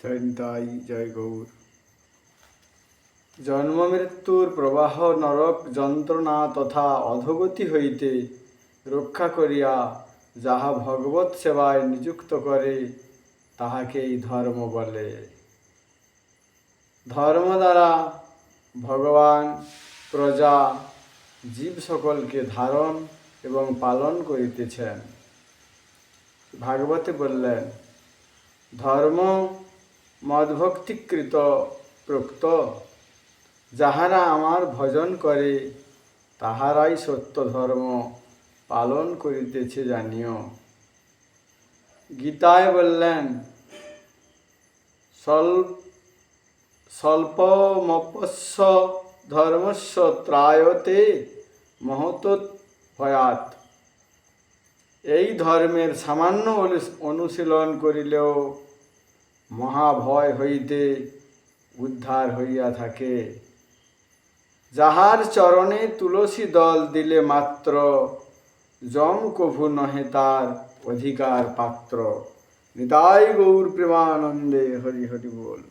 জয়ন্তাই জয় গৌর জন্ম মৃত্যুর প্রবাহ নরক যন্ত্রণা তথা অধগতি হইতে রক্ষা করিয়া যাহা ভগবত সেবায় নিযুক্ত করে তাহাকেই ধর্ম বলে ধর্ম দ্বারা ভগবান প্রজা জীব সকলকে ধারণ এবং পালন করিতেছেন ভাগবতে বললেন ধর্ম মদভক্তিকৃত প্রোক্ত। যাহারা আমার ভজন করে, তাহারাই সত্য ধর্ম পালন করিতেছে জানিও। গীতায় বললেন, স্বল্প স্বল্পমপস্য ধর্মস্য ত্রায়তে মহত ভয়াত এই ধর্মের সামান্য অনু- অনুশীলন করিলেও মহাভয় হইতে উদ্ধার হইয়া থাকে। যাহার চরণে তুলসী দল দিলে মাত্র, যম কভু নহে তার অধিকার পাত্র। নিতাই গৌর প্রেমানন্দে হরি হরি বল।